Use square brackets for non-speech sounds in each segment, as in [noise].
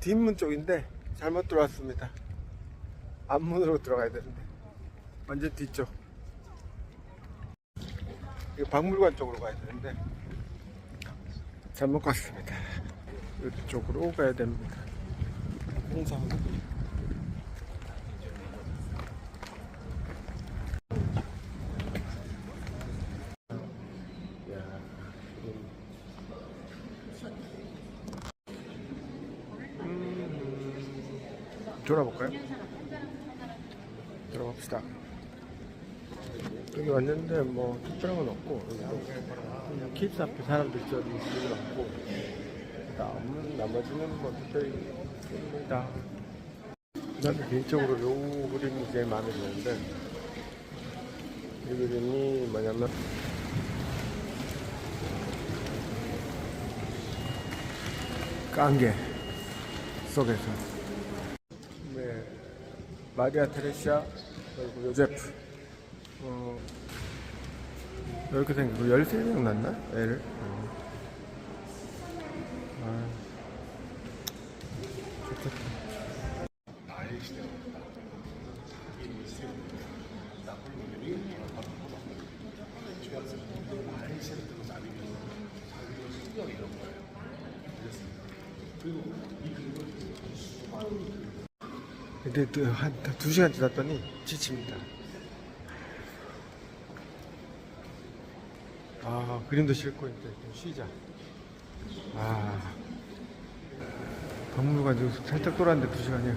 뒷문 쪽인데 잘못 들어왔습니다. 앞문으로 들어가야 되는데 완전 뒤쪽. 이거 박물관 쪽으로 가야 되는데 잘못 갔습니다. 이쪽으로 가야 됩니다. 홍상. 돌아볼까요? 들어갑시다. 여기 왔는데 뭐 특별한 건 없고 그냥 킵스 앞에 사람들 저기 있는 것 같고 남은 나머지는 뭐 특별히 없습니다. 나는 개인적으로 요 그림이 제일 마음에 드는데 이 그림이 뭐냐면 깡개 속에서 네, 마리아 테레시아 그리고 요제프 어, 이렇게 생기고 13명 났나? 애를 어. 아, 좋겠다 근데 또한두 시간 지났더니 지칩니다. 아 그림도 싫고 이제 좀 쉬자. 아 박물관 좀 살짝 돌았는데 두 시간이야.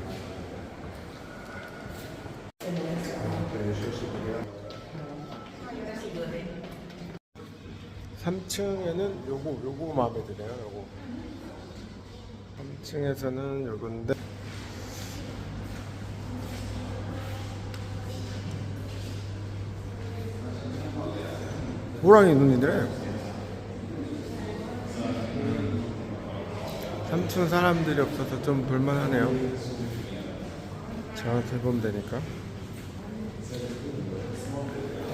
삼층에는 요거 요거 마음에 드네요. 요거 3층에서는 요건데 호랑이 눈이래. 3층 사람들이 없어서 좀 볼만하네요. 저한테 보면 되니까.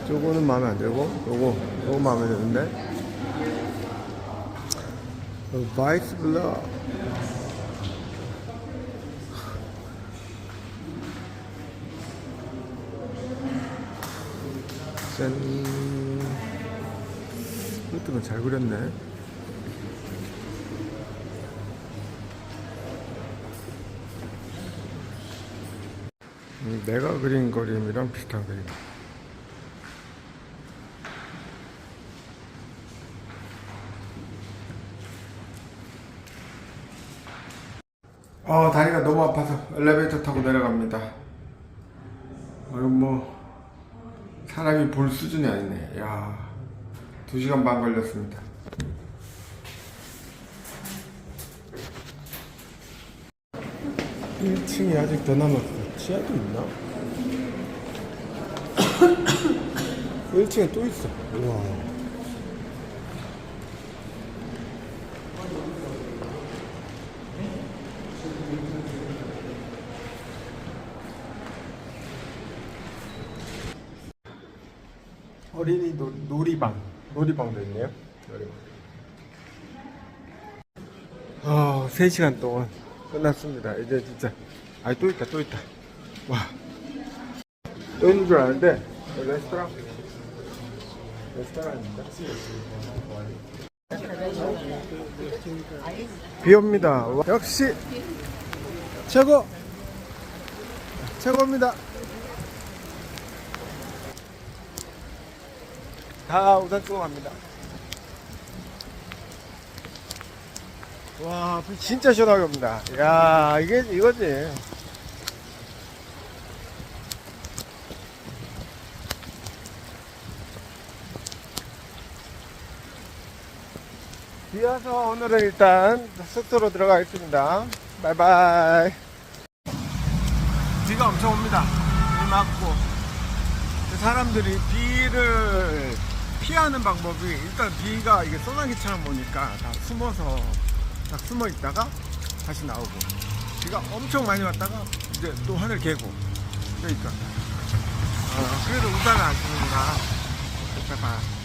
요거는 마음에 안 들고, 요거, 요거 마음에 드는데. 어, 바이스 블러. 짠. 이것도 잘 그렸네. 음, 내가 그린 그림이랑 비슷한 그림. 어, 다리가 너무 아파서 엘리베이터 타고 내려갑니다. 어, 뭐, 사람이 볼 수준이 아니네. 야, 두 시간 반 걸렸습니다. 일층이 아직 더 남았어. 지하도 있나? [coughs] 1층에 또 있어. 우와. 어린이 놀, 놀이방. 놀이방도 있네요. 아, 3시간 동안 끝났습니다. 이제 진짜. 아, 또 있다, 또 있다. 와. 또 있는 줄 아는데, 레스토랑. 레스토랑입니다. 비 옵니다. 와, 역시, 최고! 최고입니다. 다 우산 쓰고 갑니다. 와, 불 진짜 시원하게 옵니다. 야, 이게 이거지. 비 와서 오늘은 일단 숙소로 들어가겠습니다. 바이바이. 비가 엄청 옵니다. 비 맞고. 사람들이 비를 피하는 방법이 일단 비가 이게 소나기처럼 오니까 다 숨어서 딱 숨어 있다가 다시 나오고 비가 엄청 많이 왔다가 이제 또 하늘 개고 그러니까 어, 그래도 우산을 안 쓰는구나. 봐봐.